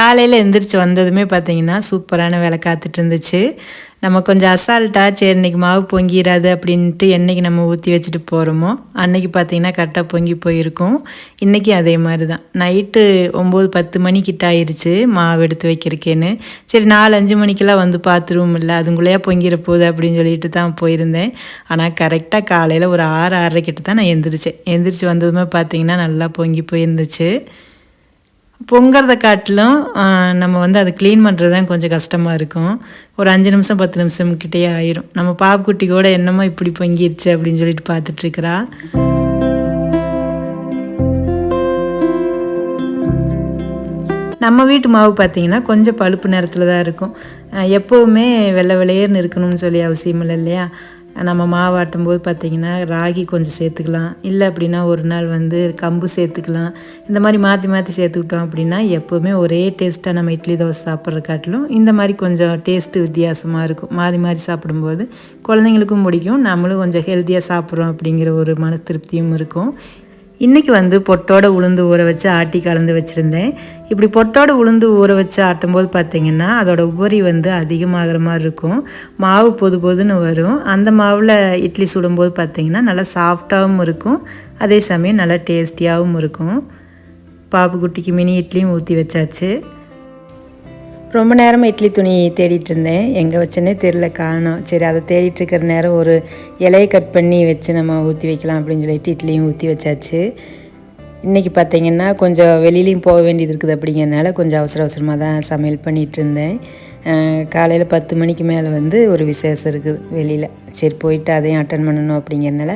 காலையில் எந்திரிச்சு வந்ததுமே பார்த்தீங்கன்னா சூப்பரான வேலை காத்துட்டு இருந்துச்சு. நம்ம கொஞ்சம் அசால்ட்டாக சரி இன்னைக்கு மாவு பொங்கிடாது அப்படின்ட்டு என்றைக்கு நம்ம ஊற்றி வச்சுட்டு போகிறோமோ அன்னைக்கு பார்த்தீங்கன்னா கரெக்டாக பொங்கி போயிருக்கும். இன்றைக்கி அதே மாதிரி தான் நைட்டு ஒம்பது பத்து மணிக்கிட்ட ஆயிடுச்சு மாவு எடுத்து வைக்கிறக்கேன்னு. சரி நாலு அஞ்சு மணிக்கெல்லாம் வந்து பார்த்துருவோம் இல்லை அதுங்குள்ளேயே பொங்கிற போகுது அப்படின்னு சொல்லிட்டு தான் போயிருந்தேன். ஆனால் கரெக்டாக காலையில் ஒரு ஆறு ஆறரை கிட்ட தான் நான் எந்திரிச்சேன். எந்திரிச்சு வந்ததுமே பார்த்தீங்கன்னா நல்லா பொங்கி போயிருந்துச்சு. பொங்கிறத காட்டிலும் நம்ம வந்து அதை க்ளீன் பண்ணுறது தான் கொஞ்சம் கஷ்டமாக இருக்கும். ஒரு அஞ்சு நிமிஷம் பத்து நிமிஷம் கிட்டேயே ஆயிரும். நம்ம பாப்புக்குட்டி கூட என்னமோ இப்படி பொங்கிருச்சு அப்படின்னு சொல்லிட்டு பார்த்துட்ருக்குறா நம்ம வீட்டு மாவு பார்த்தீங்கன்னா கொஞ்சம் பழுப்பு நேரத்தில் தான் இருக்கும். எப்போவுமே வெள்ளை வெளையர்னு இருக்கணும்னு சொல்லி அவசியம் இல்லை இல்லையா? நம்ம மாவாட்டும் போது பார்த்தீங்கன்னா ராகி கொஞ்சம் சேர்த்துக்கலாம். இல்லை அப்படின்னா ஒரு நாள் வந்து கம்பு சேர்த்துக்கலாம். இந்த மாதிரி மாற்றி மாற்றி சேர்த்துக்கிட்டோம் அப்படின்னா எப்போவுமே ஒரே டேஸ்ட்டாக நம்ம இட்லி தோசை சாப்பிட்ற காட்டிலும் இந்த மாதிரி கொஞ்சம் டேஸ்ட்டு வித்தியாசமாக இருக்கும். மாறி மாறி சாப்பிடும்போது குழந்தைங்களுக்கும் பிடிக்கும். நம்மளும் கொஞ்சம் ஹெல்த்தியாக சாப்பிட்றோம் அப்படிங்கிற ஒரு மன திருப்தியும் இருக்கும். இன்றைக்கி வந்து பொட்டோட உளுந்து ஊற வச்சு ஆட்டி கலந்து வச்சுருந்தேன். இப்படி பொட்டோட உளுந்து ஊற வச்சு ஆட்டும்போது பார்த்திங்கன்னா அதோட உபரி வந்து அதிகமாகிற மாதிரி இருக்கும். மாவு பொது பொதுன்னு வரும். அந்த மாவில் இட்லி சுடும்போது பார்த்திங்கன்னா நல்லா சாஃப்டாகவும் இருக்கும். அதே சமயம் நல்லா டேஸ்டியாகவும் இருக்கும். பாப்புக்குட்டிக்கு மினி இட்லியும் ஊற்றி வச்சாச்சு. ரொம்ப நேரமாக இட்லி துணி தேடிட்டு இருந்தேன். எங்கே வச்சேனே தெரில காணோம். சரி அதை தேடிட்டு இருக்கிற நேரம் ஒரு இலையை கட் பண்ணி வச்சு நம்ம ஊற்றி வைக்கலாம் அப்படின்னு சொல்லிட்டு இட்லியும் ஊற்றி வச்சாச்சு. இன்றைக்கி பார்த்தீங்கன்னா கொஞ்சம் வெளியிலையும் போக வேண்டியது இருக்குது அப்படிங்கிறனால கொஞ்சம் அவசர அவசரமாக தான் சமையல் பண்ணிகிட்டு இருந்தேன். காலையில் பத்து மணிக்கு மேலே வந்து ஒரு விசேஷம் இருக்குது வெளியில். சரி போயிட்டு அதையும் அட்டன் பண்ணணும் அப்படிங்கிறனால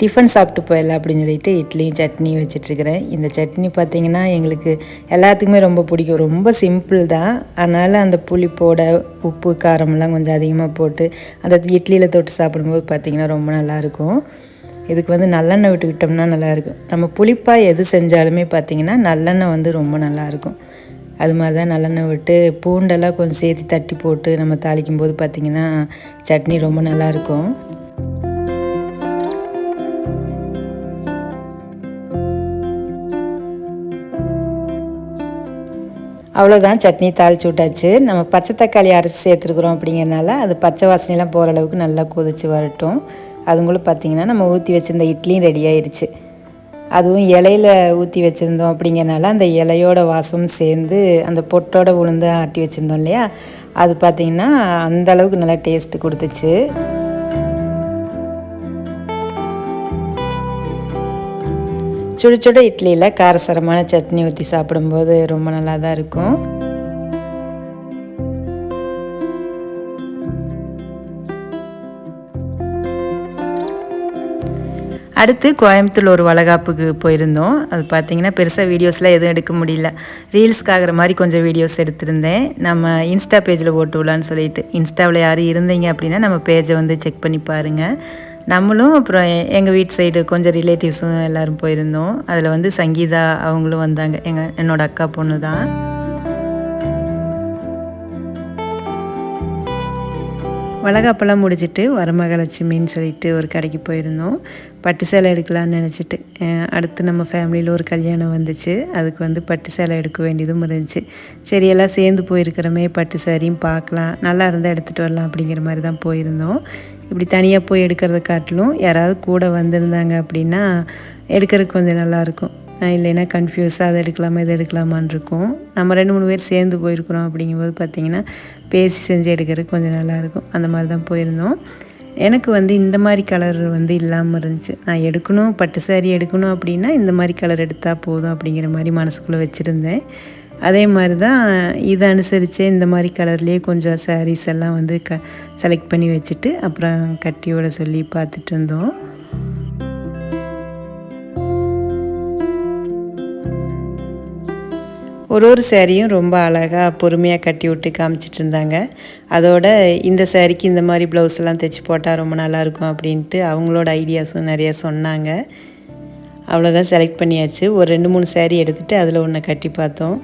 டிஃபன் சாப்பிட்டு போயிடலாம் அப்படின்னு சொல்லிட்டு இட்லியும் சட்னியும் வச்சிட்ருக்கிறேன். இந்த சட்னி பார்த்தீங்கன்னா எங்களுக்கு எல்லாத்துக்குமே ரொம்ப பிடிக்கும். ரொம்ப சிம்பிள் தான். அதனால் அந்த புளிப்போட உப்பு காரம்லாம் கொஞ்சம் அதிகமாக போட்டு அந்த இட்லியில் தொட்டு சாப்பிடும்போது பார்த்திங்கன்னா ரொம்ப நல்லாயிருக்கும் இதுக்கு வந்து நல்லெண்ணெய் விட்டு விட்டோம்னா நல்லாயிருக்கும் நம்ம புளிப்பாக எது செஞ்சாலுமே பார்த்திங்கன்னா நல்லெண்ணெய் வந்து ரொம்ப நல்லாயிருக்கும் அது மாதிரி தான் நல்லெண்ணெய் விட்டு பூண்டெல்லாம் கொஞ்சம் சேர்த்து தட்டி போட்டு நம்ம தாளிக்கும் போது பார்த்திங்கன்னா சட்னி ரொம்ப நல்லாயிருக்கும் அவ்வளோதான் சட்னி தாளிச்சு விட்டாச்சு. நம்ம பச்சை தக்காளி அரைச்சி சேர்த்துருக்குறோம் அப்படிங்கிறனால அது பச்சை வாசனைலாம் போகிற அளவுக்கு நல்லா கொதிச்சு வரட்டும். அதுங்களும் பார்த்தீங்கன்னா நம்ம ஊற்றி வச்சிருந்த இட்லியும் ரெடி ஆயிடுச்சு அதுவும் இலையில ஊற்றி வச்சுருந்தோம் அப்படிங்கிறனால அந்த இலையோட வாசம் சேர்ந்து அந்த பொட்டோட உளுந்து ஆட்டி வச்சுருந்தோம் இல்லையா? அது பார்த்திங்கன்னா அந்த அளவுக்கு நல்லா டேஸ்ட்டு கொடுத்துச்சு. சுடு சுட இட்லியில் காரசாரமான சட்னி ஊற்றி சாப்பிடும்போது ரொம்ப நல்லா தான் இருக்கும். அடுத்து கோயம்புத்தூர் ஒரு வளகாப்புக்கு போயிருந்தோம். அது பார்த்தீங்கன்னா பெருசாக வீடியோஸ்லாம் எதுவும் எடுக்க முடியல. ரீல்ஸ்க்கு ஆகிற மாதிரி கொஞ்சம் வீடியோஸ் எடுத்திருந்தேன். நம்ம இன்ஸ்டா பேஜில் போட்டு விடலான்னு சொல்லிட்டு. இன்ஸ்டாவில் யாரும் இருந்தீங்க அப்படின்னா நம்ம பேஜை வந்து செக் பண்ணி பாருங்கள் நம்மளும் அப்புறம் எங்கள் வீட்டு சைடு கொஞ்சம் ரிலேட்டிவ்ஸும் எல்லோரும் போயிருந்தோம். அதில் வந்து சங்கீதா அவங்களும் வந்தாங்க. எங்கள் என்னோட அக்கா பொண்ணு தான். வளகாப்பெல்லாம் முடிச்சுட்டு வரமகாலட்சுமின்னு சொல்லிட்டு ஒரு கடைக்கு போயிருந்தோம். பட்டு சேலை எடுக்கலான்னு நினச்சிட்டு. அடுத்து நம்ம ஃபேமிலியில் ஒரு கல்யாணம் வந்துச்சு. அதுக்கு வந்து பட்டு சேலை எடுக்க வேண்டியதும் இருந்துச்சு. சரி எல்லாம் சேர்ந்து போயிருக்கிறோமே பட்டு சாரியும் பார்க்கலாம். நல்லா இருந்தால் எடுத்துகிட்டு வரலாம் அப்படிங்கிற மாதிரி தான் போயிருந்தோம். இப்படி தனியாக போய் எடுக்கிறத காட்டிலும் யாராவது கூட வந்திருந்தாங்க அப்படின்னா எடுக்கிறதுக்கு கொஞ்சம் நல்லாயிருக்கும். இல்லைன்னா கன்ஃபியூஸாக அதை எடுக்கலாமா இதை எடுக்கலாமான்னு இருக்கும். நம்ம ரெண்டு மூணு பேர் சேர்ந்து போயிருக்கிறோம் அப்படிங்கும்போது பார்த்திங்கன்னா பேசி செஞ்சு எடுக்கிறதுக்கு கொஞ்சம் நல்லாயிருக்கும். அந்த மாதிரி தான் போயிருந்தோம். எனக்கு வந்து இந்த மாதிரி கலர் வந்து இல்லாமல் இருந்துச்சு. நான் எடுக்கணும் பட்டு சாரி எடுக்கணும் அப்படின்னா இந்த மாதிரி கலர் எடுத்தால் போதும் அப்படிங்கிற மாதிரி மனசுக்குள்ளே வச்சுருந்தேன். அதே மாதிரி தான் இதை அனுசரித்து இந்த மாதிரி கலர்லேயே கொஞ்சம் சாரீஸ் எல்லாம் வந்து க செலக்ட் பண்ணி வச்சுட்டு அப்புறம் கட்டியோட சொல்லி பார்த்துட்டு இருந்தோம். ஒரு ஒரு சேரீயும் ரொம்ப அழகாக பொறுமையாக கட்டி விட்டு காமிச்சிட்டு இருந்தாங்க. அதோட இந்த சேரீக்கு இந்த மாதிரி ப்ளவுஸ் எல்லாம் தைச்சி போட்டால் ரொம்ப நல்லாயிருக்கும் அப்படின்ட்டு அவங்களோட ஐடியாஸும் நிறைய சொன்னாங்க. அவ்வளோதான் செலக்ட் பண்ணியாச்சு. ஒரு ரெண்டு மூணு சேரீ எடுத்துகிட்டு அதில் ஒன்று கட்டி பார்த்தோம்.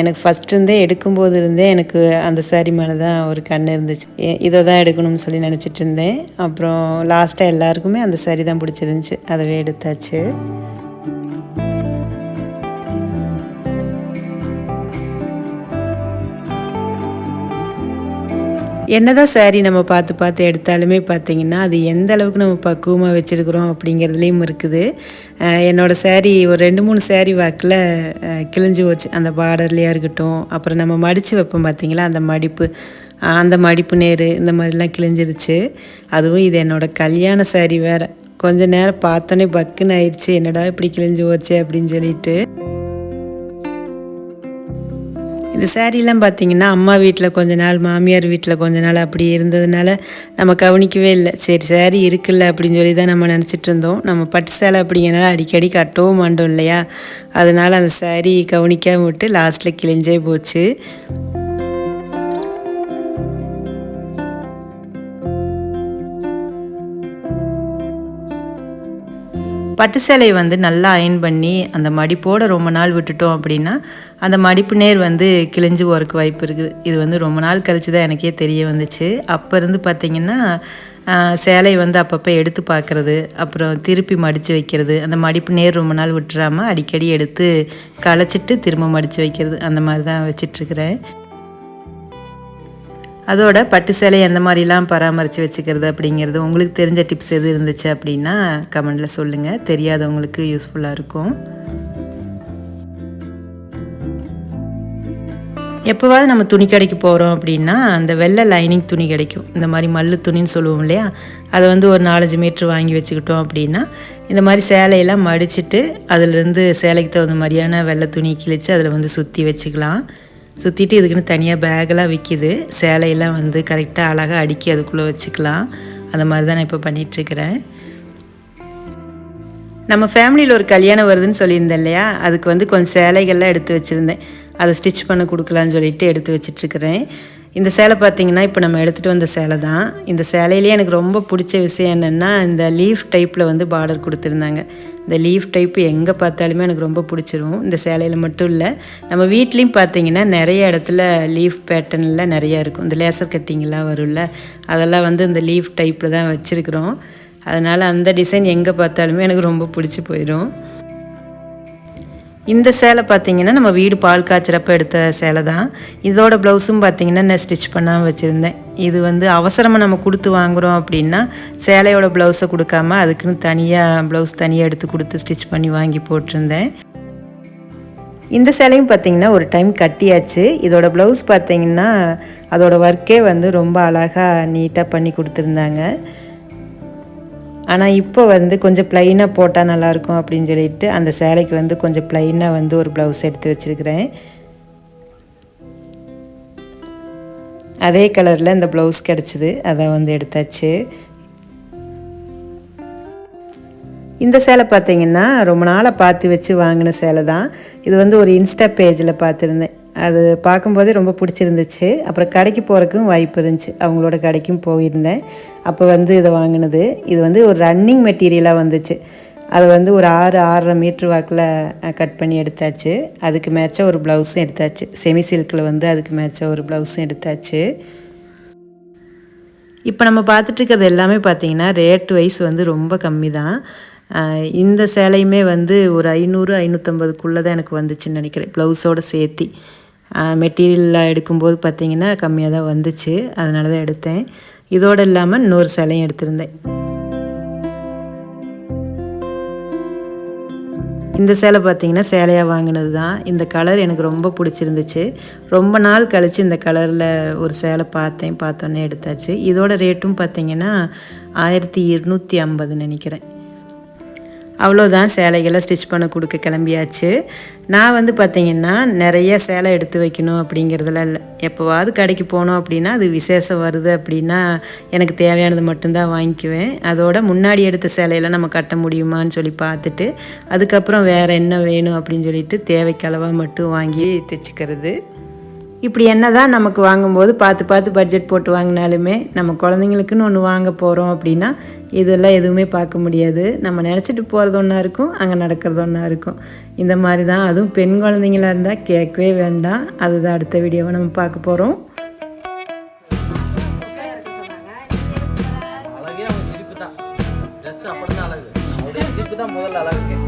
எனக்கு ஃபஸ்ட்டு இருந்தே எடுக்கும்போது இருந்தே எனக்கு அந்த சேரீ மேலே தான் ஒரு கண் இருந்துச்சு. இதை தான் எடுக்கணும்னு சொல்லி நினச்சிட்டு இருந்தேன். அப்புறம் லாஸ்ட்டாக எல்லாருக்குமே அந்த சேரீ தான் பிடிச்சிருந்துச்சி. அதவே எடுத்தாச்சு. என்னதான் சேரீ நம்ம பார்த்து பார்த்து எடுத்தாலுமே பார்த்தீங்கன்னா அது எந்த அளவுக்கு நம்ம பக்குவமாக வச்சுருக்குறோம் அப்படிங்கிறதுலேயும் இருக்குது. என்னோடய சேரீ ஒரு ரெண்டு மூணு சேரீ வாக்கில் கிழிஞ்சு போச்சு. அந்த பார்டர்லேயா இருக்கட்டும் அப்புறம் நம்ம மடித்து வைப்போம் பார்த்தீங்களா? அந்த மடிப்பு அந்த மடிப்பு நேர் இந்த மாதிரிலாம் கிழிஞ்சிருச்சு. அதுவும் இது என்னோடய கல்யாண சேரீ வேறு. கொஞ்ச நேரம் பார்த்தோன்னே பக்குன்னு ஆயிடுச்சு. என்னடா இப்படி கிழிஞ்சு போச்சு அப்படின்னு சொல்லிட்டு. இந்த சேரீலாம் பார்த்தீங்கன்னா அம்மா வீட்டில் கொஞ்ச நாள் மாமியார் வீட்டில் கொஞ்ச நாள் அப்படி இருந்ததுனால நம்ம கவனிக்கவே இல்லை. சரி சாரி இருக்குல்ல அப்படின்னு சொல்லி தான் நம்ம நினச்சிட்டு இருந்தோம். நம்ம பட்டு சேலை அப்படிங்கிறனால அடிக்கடி கட்டவும் மாட்டோம் இல்லையா? அதனால் அந்த சேரீ கவனிக்காம விட்டு லாஸ்ட்டில் கிழிஞ்சே போச்சு. பட்டு சேலையை வந்து நல்லா அயன் பண்ணி அந்த மடிப்போடு ரொம்ப நாள் விட்டுட்டோம் அப்படின்னா அந்த மடிப்பு நேர் வந்து கிழிஞ்சு போகிறக்கு வாய்ப்பு இருக்குது. இது வந்து ரொம்ப நாள் கழிச்சு தான் எனக்கே தெரிய வந்துச்சு. அப்போ இருந்து பார்த்திங்கன்னா சேலை வந்து அப்பப்போ எடுத்து பார்க்குறது அப்புறம் திருப்பி மடித்து வைக்கிறது அந்த மடிப்பு நேர் ரொம்ப நாள் விட்டுறாமல் அடிக்கடி எடுத்து களைச்சிட்டு திரும்ப மடித்து வைக்கிறது அந்த மாதிரி தான் வச்சிட்ருக்கிறேன் அதோட பட்டு சேலை எந்த மாதிரிலாம் பராமரித்து வச்சுக்கிறது அப்படிங்கிறது உங்களுக்கு தெரிஞ்ச டிப்ஸ் எது இருந்துச்சு அப்படின்னா கமெண்டில் சொல்லுங்கள் தெரியாதவங்களுக்கு யூஸ்ஃபுல்லாக இருக்கும். எப்போவாவது நம்ம துணி கடைக்கு போகிறோம் அப்படின்னா அந்த வெள்ளை லைனிங் துணி கிடைக்கும். இந்த மாதிரி மல்லு துணின்னு சொல்லுவோம் இல்லையா? அதை வந்து ஒரு நாலஞ்சு மீட்ரு வாங்கி வச்சுக்கிட்டோம் அப்படின்னா இந்த மாதிரி சேலையெல்லாம் மடிச்சுட்டு அதிலிருந்து சேலைக்கு தகுந்த மாதிரியான வெள்ளை துணி கிழித்து அதில் வந்து சுற்றி வச்சுக்கலாம். சுற்றிட்டு இதுக்குன்னு தனியாக பேக்கெல்லாம் விற்கிது சேலையெல்லாம் வந்து கரெக்டாக அழகாக அடுக்கி அதுக்குள்ளே வச்சுக்கலாம். அந்த மாதிரி தான் நான் இப்போ பண்ணிகிட்ருக்கிறேன் நம்ம ஃபேமிலியில் ஒரு கல்யாணம் வருதுன்னு சொல்லியிருந்தேன் இல்லையா? அதுக்கு வந்து கொஞ்சம் சேலைகள்லாம் எடுத்து வச்சுருந்தேன். அதை ஸ்டிச் பண்ண கொடுக்கலான்னு சொல்லிட்டு எடுத்து வச்சிட்ருக்கிறேன் இந்த சேலை பார்த்தீங்கன்னா இப்போ நம்ம எடுத்துகிட்டு வந்த சேலை தான். இந்த சேலையிலேயே எனக்கு ரொம்ப பிடிச்ச விஷயம் என்னென்னா இந்த லீஃப் டைப்பில் வந்து பார்டர் கொடுத்துருந்தாங்க. இந்த லீஃப் டைப்பு எங்கே பார்த்தாலுமே எனக்கு ரொம்ப பிடிச்சிரும். இந்த சேலையில் மட்டும் இல்லை நம்ம வீட்லேயும் பார்த்தீங்கன்னா நிறைய இடத்துல லீஃப் பேட்டர்னில் நிறையா இருக்கும். இந்த லேசர் கட்டிங்லாம் வரும்ல அதெல்லாம் வந்து இந்த லீஃப் டைப்பில் தான் வச்சுருக்குறோம். அதனால் அந்த டிசைன் எங்கே பார்த்தாலுமே எனக்கு ரொம்ப பிடிச்சி போயிடும் இந்த சேலை பார்த்தீங்கன்னா நம்ம வீடு பால் காய்ச்சிறப்ப எடுத்த சேலை தான் இதோட ப்ளவுஸும் பார்த்தீங்கன்னா நான் ஸ்டிச் பண்ணாமல் வச்சுருந்தேன். இது வந்து அவசரமாக நம்ம கொடுத்து வாங்குகிறோம் அப்படின்னா சேலையோட ப்ளவுஸை கொடுக்காம அதுக்குன்னு தனியாக ப்ளவுஸ் தனியாக எடுத்து கொடுத்து ஸ்டிச் பண்ணி வாங்கி போட்டிருந்தேன். இந்த சேலையும் பார்த்தீங்கன்னா ஒரு டைம் கட்டியாச்சு. இதோட ப்ளவுஸ் பார்த்திங்கன்னா அதோட ஒர்க்கே வந்து ரொம்ப அழகாக நீட்டாக பண்ணி கொடுத்துருந்தாங்க. ஆனால் இப்போ வந்து கொஞ்சம் ப்ளைனாக போட்டால் நல்லாயிருக்கும் அப்படின்னு சொல்லிட்டு அந்த சேலைக்கு வந்து கொஞ்சம் ப்ளைனாக வந்து ஒரு ப்ளவுஸ் எடுத்து வச்சுருக்கிறேன். அதே கலரில் இந்த ப்ளவுஸ் கிடச்சிது. அதை வந்து எடுத்தாச்சு. இந்த சேலை பார்த்தீங்கன்னா ரொம்ப நாளாக பார்த்து வச்சு வாங்கின சேலை தான். இது வந்து ஒரு இன்ஸ்டா பேஜில் பார்த்துருந்தேன். அது பார்க்கும்போதே ரொம்ப பிடிச்சிருந்துச்சு. அப்புறம் கடைக்கு போகிறதுக்கும் வாய்ப்பு இருந்துச்சு. அவங்களோட கடைக்கும் போயிருந்தேன். அப்போ வந்து இதை வாங்கினது. இது வந்து ஒரு ரன்னிங் மெட்டீரியலாக வந்துச்சு. அதை வந்து ஒரு ஆறு ஆறரை மீட்ரு வாக்கில் கட் பண்ணி எடுத்தாச்சு. அதுக்கு மேட்சாக ஒரு ப்ளவுஸும் எடுத்தாச்சு. செமி சில்கில் வந்து அதுக்கு மேட்சாக ஒரு ப்ளவுஸும் எடுத்தாச்சு. இப்போ நம்ம பார்த்துட்டுருக்கிறது எல்லாமே பார்த்தீங்கன்னா ரேட் வைஸ் வந்து ரொம்ப கம்மி தான் இந்த சேலையுமே வந்து ஒரு ஐநூறு ஐநூற்றம்பதுக்குள்ளே தான் எனக்கு வந்துச்சுன்னு நினைக்கிறேன். ப்ளவுஸோடு சேர்த்தி. மெட்டீரியலாக எடுக்கும்போது பார்த்தீங்கன்னா கம்மியாக தான் வந்துச்சு. அதனால தான் எடுத்தேன். இதோடு இல்லாமல் இன்னொரு சேலையும் எடுத்திருந்தேன். இந்த சேலை பார்த்தீங்கன்னா சேலையாக வாங்கினது தான் இந்த கலர் எனக்கு ரொம்ப பிடிச்சிருந்துச்சு. ரொம்ப நாள் கழித்து இந்த கலரில் ஒரு சேலை பார்த்தேன். பார்த்தோன்னே எடுத்தாச்சு. இதோட ரேட்டும் பார்த்திங்கன்னா ஆயிரத்தி இருநூற்றி ஐம்பது நினைக்கிறேன். அவ்வளோதான் சேலைகளை ஸ்டிச் பண்ண கொடுக்க கிளம்பியாச்சு. நான் வந்து பார்த்தீங்கன்னா நிறைய சேலை எடுத்து வைக்கணும் அப்படிங்கிறதுலாம் இல்லை. எப்போவாவது கடைக்கு போனோம் அப்படின்னா அது விசேஷம் வருது அப்படின்னா எனக்கு தேவையானது மட்டும்தான் வாங்கிக்குவேன். அதோட முன்னாடி எடுத்த சேலையெல்லாம் நம்ம கட்ட முடியுமான்னு சொல்லி பார்த்துட்டு அதுக்கப்புறம் வேறு என்ன வேணும் அப்படின்னு சொல்லிட்டு தேவைக்களவாக மட்டும் வாங்கி தைச்சிக்கிறது. இப்படி என்ன தான் நமக்கு வாங்கும்போது பார்த்து பார்த்து பட்ஜெட் போட்டு வாங்கினாலுமே நம்ம குழந்தைங்களுக்குன்னு ஒன்று வாங்க போகிறோம் அப்படின்னா இதெல்லாம் எதுவுமே பார்க்க முடியாது. நம்ம நினச்சிட்டு போகிறது ஒன்றா இருக்கும் அங்கே நடக்கிறது ஒன்றா இருக்கும். இந்த மாதிரி தான் அதுவும் பெண் குழந்தைங்களா இருந்தால் கேட்கவே வேண்டாம். அதுதான் அடுத்த வீடியோவை நம்ம பார்க்க போகிறோம் முதல்ல அழகு